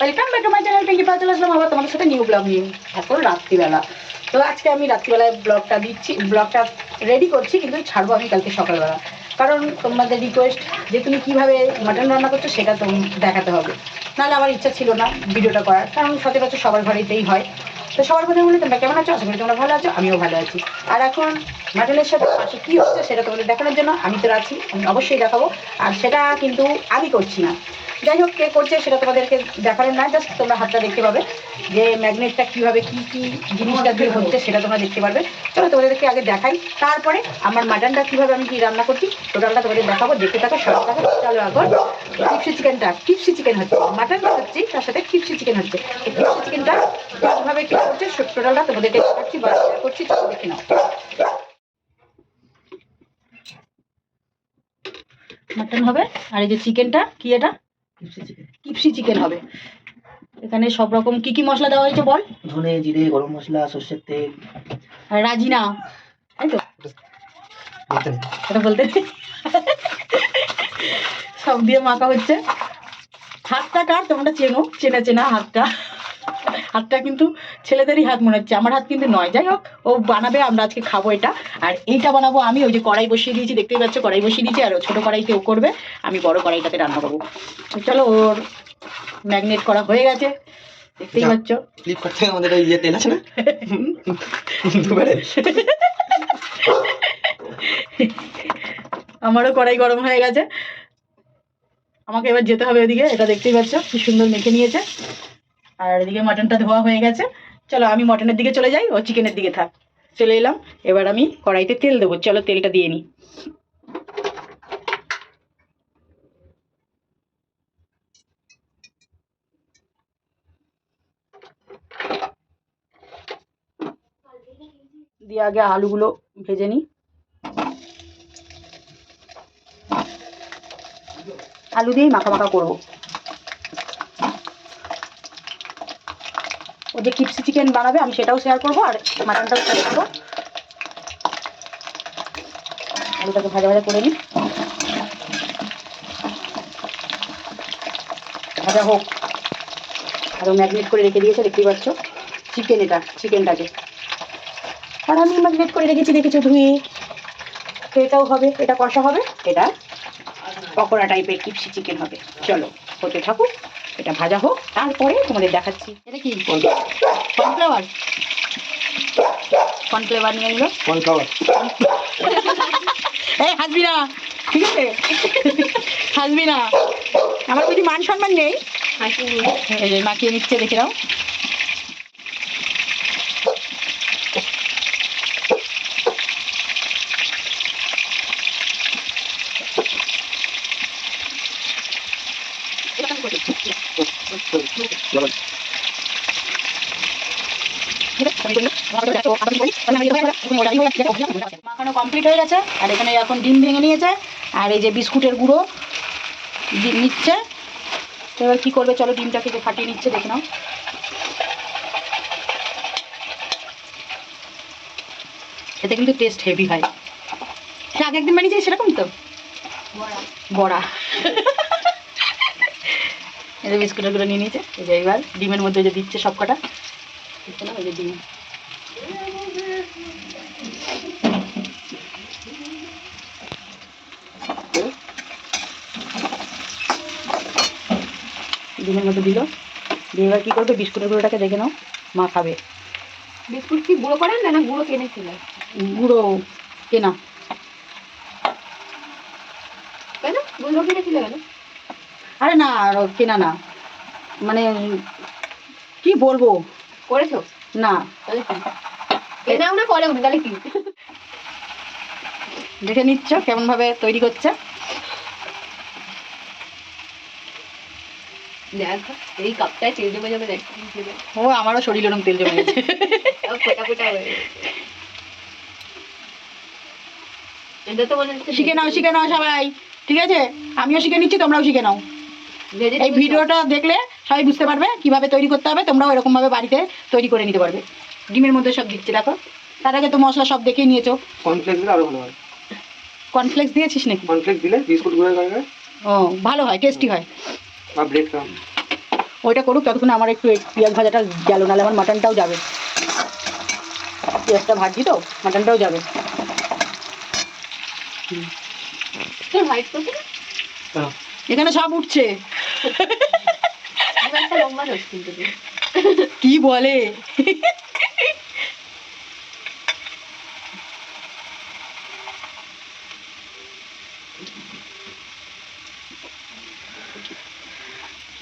Welcome back to my channel Pinky পা চলে আসলাম আবার তোমাদের সাথে নিউ ব্লগ নিয়ে। এখন রাত্রিবেলা। তো আজকে আমি রাত্রিবেলায় ব্লগটা দিচ্ছি ব্লগটা রেডি করছি, কিন্তু ছাড়বো আমি কালকে সকালবেলা। কারণ তোমাদের রিকোয়েস্ট যে তুমি কীভাবে মাটন রান্না করছ, সেটা তো দেখাতে হবে। নাহলে আমার ইচ্ছা ছিল না ভিডিওটা করার, কারণ সচরাচর সবার ঘরেতেই হয়। তো সবার কথা বলে, তোমরা কেমন আছো? আশা তোমরা ভালো আছো, আমিও ভালো আছি। আর এখন মাটনের সাথে পাশে কী হচ্ছে, সেটা তোমাদের দেখানোর জন্য আমি তো আছি আমি অবশ্যই দেখাবো। আর সেটা কিন্তু আমি করছি না। যাই হোক, কে করছে সেটা তোমাদেরকে দেখানোর না জাস্ট তোমরা হাতটা দেখতে পাবে যে ম্যাগনেটটা কীভাবে কী কী জিনিসটা দিয়ে হচ্ছে সেটা তোমরা দেখতে পারবে। চলো তোমাদেরকে আগে দেখাই। তারপরে আমার মাটনটা কীভাবে আমি কী রান্না করছি, টোটালটা তোমাদের দেখাবো। দেখতে থাকো, সব থাকো চলো এখন কিপসি চিকেনটা কিপসি চিকেন হচ্ছে। মাটন হচ্ছে, তার সাথে কিপসি চিকেন হচ্ছে। কিপসি চিকেনটা কীভাবে কী করছে টোটালটা তোমাদেরকে দেখাচ্ছি বা করছি চলো দেখে নাও। মাটন হবে। আর এই যে চিকেনটা, কি এটা? কিপসি চিকেন হবে। এখানে সব রকম কি কি মশলা দেওয়া হয়েছে বল? ধনে জিরে গরম মশলা সর্ষের তেল। আর রাজিনা। তাই তো। এটা বলতে সব দিয়ে মাখা হচ্ছে। হাতটা কার? তোমরা চেনো। চেনা চেনা হাতটা। হাতটা কিন্তু ছেলেদেরই হাত মনে হচ্ছে। আমার হাত কিন্তু নয়। যাই হোক ও বানাবে আমরা আজকে খাব এটা। আর এইটা বানাবো আমি ওই যে কড়াই বসিয়ে দিয়েছি দেখতেই পাচ্ছ কড়াই বসিয়ে দিয়েছি আর ছোটো কড়াইতে ও করবে আমি বড় কড়াইটাতে রান্না করব। চলো ওর ম্যাগনেট করা হয়ে গেছে। দেখতেই পাচ্ছ। আমাদের ওই ইয়ে তেল আছে না? দুবারে আমারও কড়াই গরম হয়ে গেছে। আমাকে এবার যেতে হবে ওদিকে এটা দেখতেই পাচ্ছ কি সুন্দর মেখে নিয়েছে। আর এদিকে মটনটা ধোয়া হয়ে গেছে। চলো আমি মটনের দিকে চলে যাই, ও চিকেনের দিকে থাক। চলে এলাম, এবার আমি কড়াইতে তেল দেবো। চলো তেলটা দিয়ে নিই দিয়ে আগে আলুগুলো ভেজে নিই আলু দিয়েই মাখা মাখা করব। ও যে কিপসি চিকেন বানাবে, আমি সেটাও শেয়ার করব আর মাটনটাও শেয়ার করব। আলুটাকে ভাজা ভাজা করে নিই। ভাজা হোক। আরও ম্যাগনেট করে রেখে দিয়েছে, দেখতেই পাচ্ছ। চিকেন এটা চিকেনটাকে আর আমি ম্যাগনেট করে রেখেছি, দেখেছ, ধুয়ে। এটাও হবে, এটা কষা হবে, এটা পকোড়া টাইপের কিপসি চিকেন হবে। চলো, হতে থাকুক। এটা ভাজা হোক তারপরে তোমাদের দেখাচ্ছি। এটা কি? কর্নফ্লাওয়ার। কর্নফ্লাওয়ার নিয়ে নিল। কর্নফ্লাওয়ার। এই হাসবি না। ঠিক আছে? হাসবি না। আমার যদি মান সম্মান নেই মাখিয়ে নিচ্ছে দেখে নাও। মাখানো কমপ্লিট হয়ে গেছে আর এখানে এখন ডিম ভেঙে নিয়েছে আর এই যে বিস্কুটের গুঁড়ো দি- নিচ্ছে। তো এবার কী করবে? চলো ডিমটাকে যে ফাটিয়ে নিচ্ছে দেখে নাও। এতে কিন্তু টেস্ট হেভি হয়। সে আগে একদিন বানিয়েছি সেরকম তো? বড়া। যে বিস্কুটেরগুলো নিয়ে নিয়েছে। এই যে এবার ডিমের মধ্যে যে দিচ্ছে সব কটা দিচ্ছে না, এই যে ডিম। ডিমের মধ্যে দিল। দিয়ে এবার কী করবে? বিস্কুটের গুঁড়োটাকে দেখে নাও মা খাবে। বিস্কুট কি গুঁড়ো করেন না না গুঁড়ো কিনেছিল গুঁড়ো কেনা। কেন? গুঁড়ো কিনেছিল কেন? আরে না আর কেনা না। মানে কি বলব? করেছ? না। কেনাও না করেও না তাহলে কি? দেখে নিচ্ছ কেমন ভাবে তৈরি করছে। দেখ এই কাপটায় তেল জমে জমে দেখ ও আমারও শরীর ওরম তেল জমে গেছে। ফোটা ফোটা হয়ে এটা তো মনে শিখে নাও শিখে নাও সবাই। ঠিক আছে? আমিও শিখে নিচ্ছি তোমরাও শিখে নাও। এই ভিডিওটা দেখলে সবাই বুঝতে পারবে কীভাবে তৈরি করতে হবে তোমরাও এরকম ভাবে বাড়িতে তৈরি করে নিতে পারবে। ডিমের মধ্যে সব দিচ্ছি দেখো। তার আগে তো মশলা সব দেখেই নিয়েছো। কর্নফ্লেক্স দিলে আরও ভালো হয়। কর্নফ্লেক্স দিয়েছিস নাকি? কর্নফ্লেক্স দিলে বিস্কুট গুঁড়ো করে ও ভালো হয় টেস্টি হয়। বা ব্রেড ক্রাম ওইটা করুক ততক্ষণ আমার একটু পেঁয়াজ ভাজাটা গেল নাহলে আমার মাটনটাও যাবে। পেঁয়াজটা ভাজি তো মাটনটাও যাবে। হ্যাঁ। এখানে সব উঠছে। কি বলে?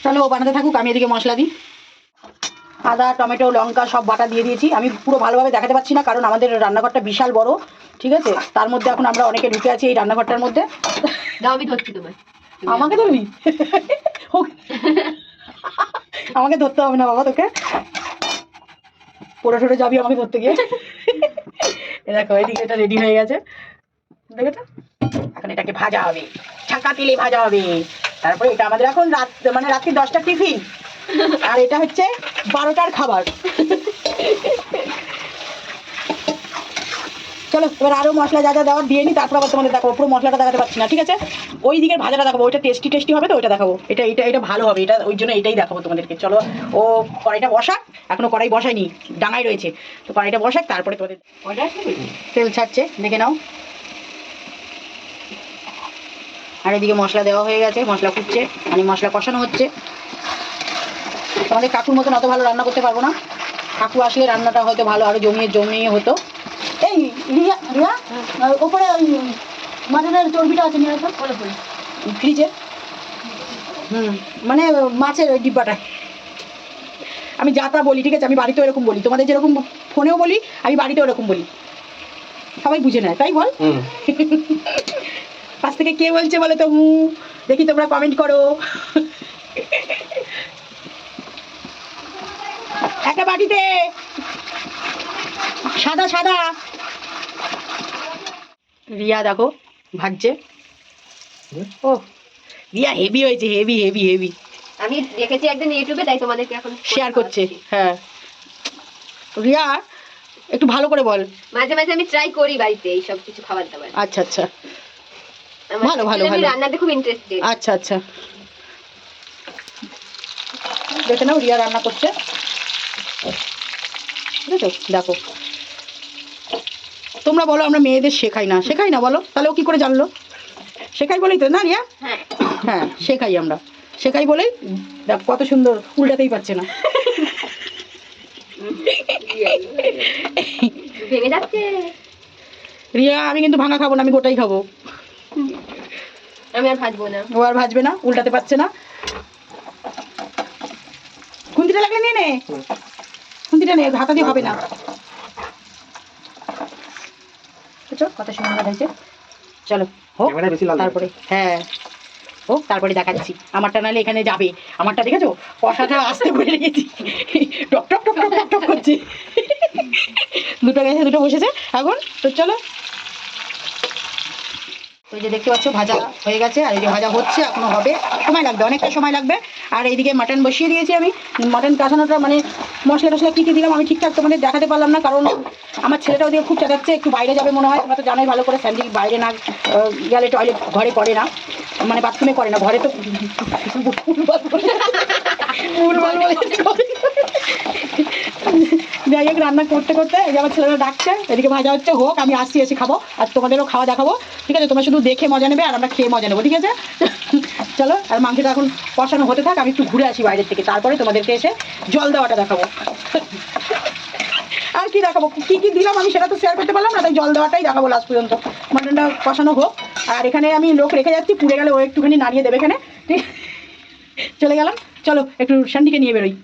চলো ও বানাতে থাকুক আমি এদিকে মশলা দিই। আদা টমেটো লঙ্কা সব বাটা দিয়ে দিয়েছি। আমি পুরো ভালোভাবে দেখাতে পারছি না কারণ আমাদের রান্নাঘরটা বিশাল বড় ঠিক আছে? তার মধ্যে এখন আমরা অনেকে ঢুকে আছি এই রান্নাঘরটার মধ্যে। আমি ধরছি তোমার আমাকে ধরবি? আমাকে ধরতে হবে না বাবা তোকে। পড়ে টরে যাবি আমাকে ধরতে গিয়ে। দেখো এদিকে এটা রেডি হয়ে গেছে। দেখেছ? এখন এটাকে ভাজা হবে। ছাকা তেলে ভাজা হবে। তারপরে এটা আমাদের এখন রাত মানে রাত্রি দশটার টিফিন। আর এটা হচ্ছে বারোটার খাবার। চলো, এবার আরও মশলা যা যা দেওয়ার দিয়ে নি, তারপর আবার তোমাদের দেখাবো। পুরো মশলাটা দেখাতে পারছি না, ঠিক আছে? ওই দিকের ভাজাটা দেখাবো, ওইটা টেস্টি টেস্টি হবে তো, ওইটা দেখাবো। এটা এটা এটা ভালো হবে, এটা, ওই জন্য এটাই দেখাবো তোমাদেরকে। চলো, ও কড়াইটা বসাক, এখনও কড়াই বসায়নি, ডাঙায় রয়েছে। তো কড়াইটা বসাক, তারপরে তোমাদের তেল ছাড়ছে, দেখে নাও। আর এদিকে মশলা দেওয়া হয়ে গেছে মশলা ফুটছে মানে মশলা কষানো হচ্ছে। তোমাদের কাকুর মতন অত ভালো রান্না করতে পারব না। কাকু আসলে রান্নাটা হয়তো ভালো আরও জমিয়ে জমিয়ে হতো। এই রিয়া রিয়া ওপরে ওই মাটনের চর্বিটা আছে নিয়ে রাখো ফ্রিজে? হুম মানে মাছের ওই ডিব্বাটায়। আমি যা তা বলি ঠিক আছে? আমি বাড়িতেও এরকম বলি। তোমাদের যেরকম ফোনেও বলি আমি বাড়িতেও এরকম বলি। সবাই বুঝে নেয় তাই বল? হুম। পাশ থেকে কে বলছে বলে তো? দেখি তোমরা কমেন্ট করো। একটা বাটিতে। সাদা সাদা। রিয়া দেখো ভাজছে ও রিয়া হেভি হয়েছে হেভি হেভি হেভি আমি দেখেছি একদিন ইউটিউবে তাই তোমাদেরকে এখন শেয়ার করছে হ্যাঁ। রিয়া একটু ভালো করে বল। মাঝে মাঝে আমি ট্রাই করি বাড়িতে এই সব কিছু খাবার দাবার। আচ্ছা আচ্ছা। ভালো, ভালো, ভালো। রান্নাতে খুব ইন্টারেস্টেড আচ্ছা আচ্ছা। দেখে নাও রিয়া রান্না করছে। বুঝেছ? দেখো। তোমরা বলো আমরা মেয়েদের শেখাই না। শেখাই না বলো। তাহলে ও কি করে জানলো? শেখাই বলেই তো না রিয়া? হ্যাঁ। হ্যাঁ শেখাই আমরা। শেখাই বলেই দেখ কত সুন্দর উল্টাতেই পারছে না। রিয়া আমি কিন্তু ভাঙা খাব না আমি গোটাই খাব। আমি আর ভাজবো না। ও আর ভাজবে না উল্টাতে পারছে না। খুন্তিটা লাগলে নিয়ে নে। খুন্তিটা নে হাতা দিয়ে হবে না। কত সুন্দর হয়েছে। চলো হোক ক্যামেরায় বেশি লাল তারপরে হ্যাঁ হোক তারপরে দেখাচ্ছি। আমারটা নাহলে এখানে যাবে। আমারটা দেখেছ? কষাটা আসতে করে রেখেছি। টক টক টক টক টক টক করছে। দুটো গেছে দুটো বসেছে। এখন তো চলো এই যে দেখতে পাচ্ছ, ভাজা হয়ে গেছে, আর এই যে ভাজা হচ্ছে, এখনও হবে। সময় লাগবে, অনেকটা সময় লাগবে। আর এইদিকে মাটন বসিয়ে দিয়েছি আমি। মাটন কষানোটা মানে মশলা টশলা কী কী দিলাম আমি ঠিকঠাক তোমাদের দেখাতে পারলাম না, কারণ আমার ছেলেটা ওদিকে খুব চেঁচাচ্ছে, একটু বাইরে যাবে মনে হয়। তোমরা তো জানোই ভালো করে স্যান্ডি বাইরে না গেলে টয়লেট ঘরে করে না মানে বাথরুমে করে না, ঘরে তো যাই রান্না করতে করতে এই আমার ছেলেরা ডাকছে, এদিকে ভাজা হচ্ছে, হোক, আমি আসছি, এসে খাব, আর তোমাদেরও খাওয়া দেখাবো, ঠিক আছে? তোমরা শুধু দেখে মজা নেবে, আর আমরা খেয়ে মজা নেব, ঠিক আছে? চলো, আর মাংসটা এখন কষানো হতে থাক, আমি একটু ঘুরে আসি বাইরের থেকে, তারপরে তোমাদেরকে এসে জল দেওয়াটা দেখাবো। আর কি দেখাবো? কি কি দিলাম আমি সেটা তো শেয়ার করতে পারলাম না, তাই জল দেওয়াটাই দেখাবো লাস্ট পর্যন্ত। মাটনটা কষানো হোক, আর এখানে আমি লোক রেখে যাচ্ছি, পুড়ে গেলে ও একটুখানি নাড়িয়ে দেবে এখানে, ঠিক? চলে গেলাম। চলো একটু স্যান্ডিকে নিয়ে বেরোই।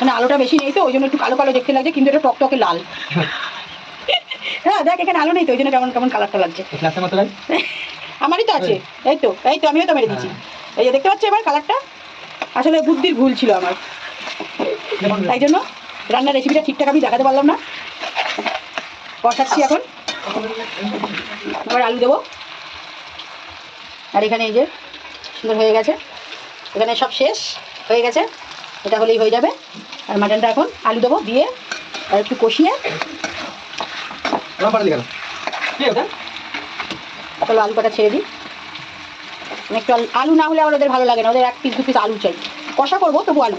মানে আলোটা বেশি নেই তো ওই জন্য একটু কালো কালো দেখতে লাগছে কিন্তু এটা টকটকে লাল। হ্যাঁ। দেখ এখানে আলো নেই তো ওই জন্য কেমন কেমন কালারটা লাগছে। আমারই তো আছে। এই তো এই তো আমিও তো মেরে দিচ্ছি এই যে দেখতে পাচ্ছি এবার কালারটা? আসলে বুদ্ধির ভুল ছিল আমার। তাই জন্য রান্নার রেসিপিটা ঠিকঠাক আমি দেখাতে পারলাম না। কষাচ্ছি এখন। এবার আলু দেবো। আর এখানে এই যে সুন্দর হয়ে গেছে। এখানে সব শেষ হয়ে গেছে। এটা হলেই হয়ে যাবে। আর মাটনটা এখন আলু দেবো দিয়ে আর একটু কষিয়ে। আমার চলো আলু কটা ছেড়ে দিই। মানে একটু আলু- না হলে আবার ওদের ভালো লাগে না ওদের এক পিস দু পিস আলু চাই। কষা করব তবু আলু।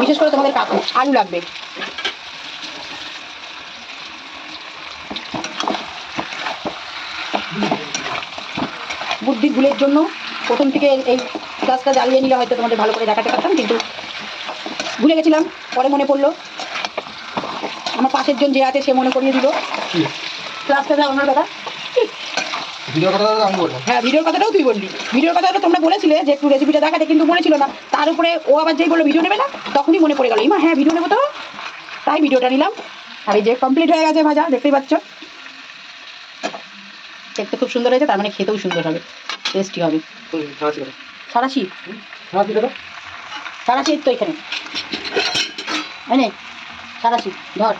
বিশেষ করে তোমাদের কাকু আলু লাগবে। বুদ্ধি ভুলের জন্য প্রথম থেকে এই ক্লাসটা জ্বালিয়ে নিলে হয়তো তোমাদের ভালো করে দেখাতে পারতাম কিন্তু ভুলে গেছিলাম পরে মনে পড়ল। আমার পাশের জন যে আছে সে মনে করিয়ে দিল। ক্লাসটা জ্বালানোর কথা ভিডিও কথা তো আমি বললাম। হ্যাঁ ভিডিওর কথাটাও তুই বললি। ভিডিওর কথাটা তোমরা বলেছিলে যে একটু রেসিপিটা দেখাতে কিন্তু মনে ছিল না। তার উপরে ও আবার যেই বলল ভিডিও নেবে না? তখনই মনে পড়ে গেল ইমা হ্যাঁ ভিডিও নেব তো। তাই ভিডিওটা নিলাম। আর এই যে কমপ্লিট হয়ে গেছে ভাজা দেখতেই পাচ্ছ। দেখতে খুব সুন্দর হয়েছে তার মানে খেতেও সুন্দর হবে টেস্টি হবে। সারাশি সারাশি? তো এখানে। এনে সারাশি ধর।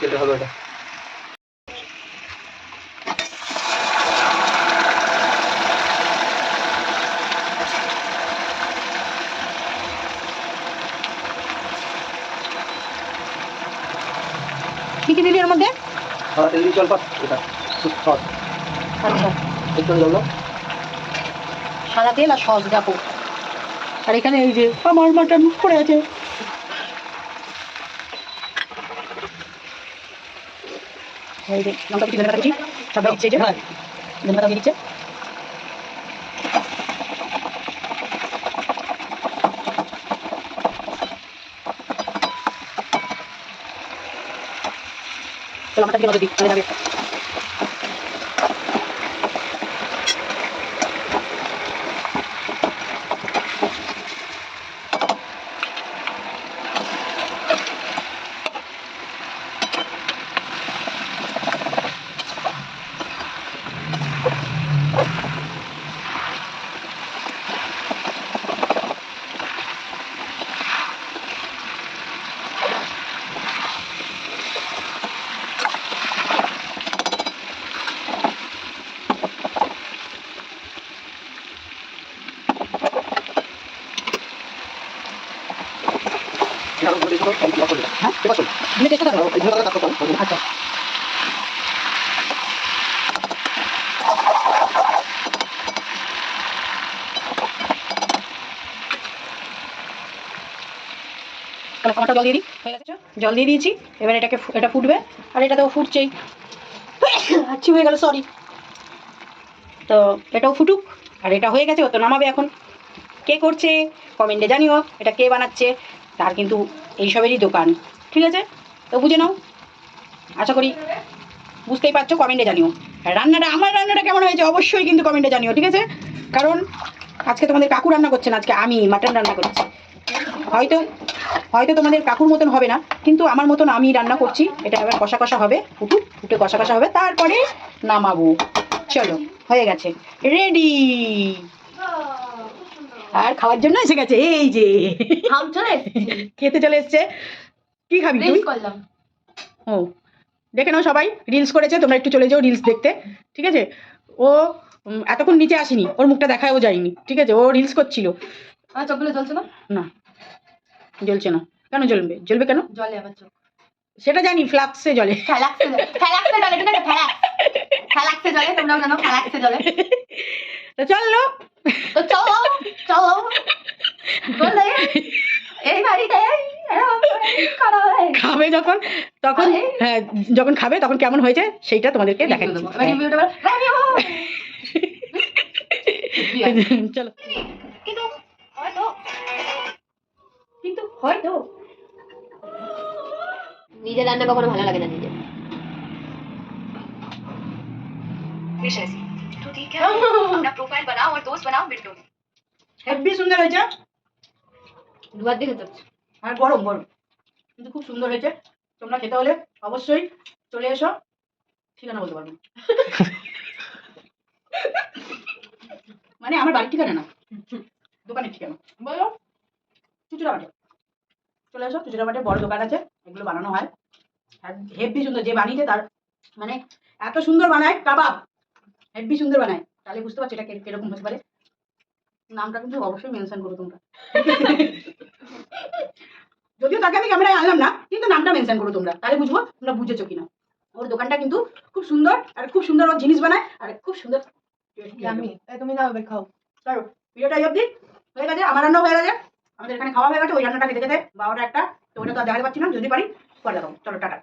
কথা হবে এটা কী কী দিলি এর মধ্যে? সারা তেল দিয়ে পাত এটা আচ্ছা। একটু জল সাদা তেল আর সস দেখো আর এখানে এই যে আমার মাটন পড়ে আছে। এই যে লঙ্কা কুচি ধনে পাতা কুচি সব দিচ্ছে এই যে হ্যাঁ ধনে পাতা দিয়ে দিচ্ছে চলো লঙ্কাটা দিয়ে মতো দিই তাহলে যাবে এটা আমি বলি তো আমি কি করব জল দিয়ে দিই। হয়ে গেছে? জল দিয়ে দিয়েছি। এবার এটাকে এটা ফুটবে। আর এটা তো ফুটছেই। আচ্ছি, হয়ে গেল সরি তো এটাও ফুটুক। আর এটা হয়ে গেছে, ও তো নামাবে এখন। কে করছে? কমেন্টে জানিও। এটা কে বানাচ্ছে? তার কিন্তু এইসবেরই দোকান। ঠিক আছে? তো বুঝে নাও। আশা করি বুঝতেই পারছ কমেন্টে জানিও। রান্নাটা, আমার রান্নাটা কেমন হয়েছে অবশ্যই কিন্তু কমেন্টে জানিও, ঠিক আছে? কারণ আজকে তোমাদের কাকু রান্না করছে না, আজকে আমি মাটন রান্না করছি। হয়তো হয়তো তোমাদের কাকুর মতন হবে না, কিন্তু আমার মতন আমি রান্না করছি। এটা এবার কষা কষা হবে ফুটুক ফুটে কষা কষা হবে। তারপরে নামাবো। চলো, হয়ে গেছে। রেডি আর খাওয়ার জন্য এসে গেছে এই যে। খেতে চলে এসছে। কি খাবি তুই? ও দেখে নাও সবাই রিলস করেছে তোমরা একটু চলে যাও রিলস দেখতে ঠিক আছে? ও এতক্ষণ নিচে আসেনি ওর মুখটা দেখায়ও যায়নি ঠিক আছে? ও রিলস করছিল। চোখগুলো জ্বলছে না? না জ্বলছে না। কেন জ্বলবে? জ্বলবে কেন? জলে চোখ। সেটা জানি ফ্লাক্সে জলে ফ্যালাক্সে জলে ফ্যালাক্সে জলে ঠিক আছে? ফ্যালাক্স। ফ্যালাক্সে জলে তোমরাও জানো ফ্যালাক্সে জলে তো চলো তো চলো। চলো বলে এই বাড়িতে এরকম করে করা হয়। খাবে যখন তখন আরে। হ্যাঁ যখন খাবে তখন কেমন হয়েছে সেইটা তোমাদেরকে Review দেখাচ্ছি দেবো। এবার review টা বলো, review! হ্যাঁ। চলো কিন্তু হয়তো কিন্তু হয়তো নিজের রান্না কখনো ভালো লাগে না নিজের तो ठीक है अपना प्रोफाइल बनाओ और दोस्त बनाओ बिल्टो হেভি সুন্দর হয়েছে? দুবার দিয়ে খেতে হচ্ছে। আর গরম গরম। কিন্তু খুব সুন্দর হয়েছে। তোমরা খেতে হলে অবশ্যই চলে এসো। ঠিকানা বলতে পারব মানে আমার বাড়ির ঠিকানা না। দোকানের ঠিকানা। বলো। চুচুড়া বাটে চলে এসো। চুচুড়া বাটে বড় দোকান আছে। এগুলো বানানো হয়। হেভি সুন্দর যে বানিয়েছে তার মানে এত সুন্দর বানায়। কাবাব। হেভি সুন্দর বানায়। তাহলে বুঝতে পারছ এটা কীরকম হতে পারে। নামটা কিন্তু অবশ্যই মেনশন করো তোমরা। যদিও তাকে আমি ক্যামেরায় আনলাম না কিন্তু নামটা মেনশন করো তোমরা। তাহলে বুঝব তোমরা বুঝেছ কিনা। ওর দোকানটা কিন্তু খুব সুন্দর আর খুব সুন্দর ওর জিনিস বানায় আর খুব সুন্দর. তুমি নাও এবার খাও। চলো ভিডিওটা অবধি। হয়ে গেছে আমার রান্না হয়ে গেছে। আমাদের এখানে খাওয়া হয়ে গেছে ওই রান্নাটা খেতে খেতে বারোটা একটা তো ওটা তো আর দেখাতে পারছি না যদি পারি পরে দেখাবো চলো টাটা।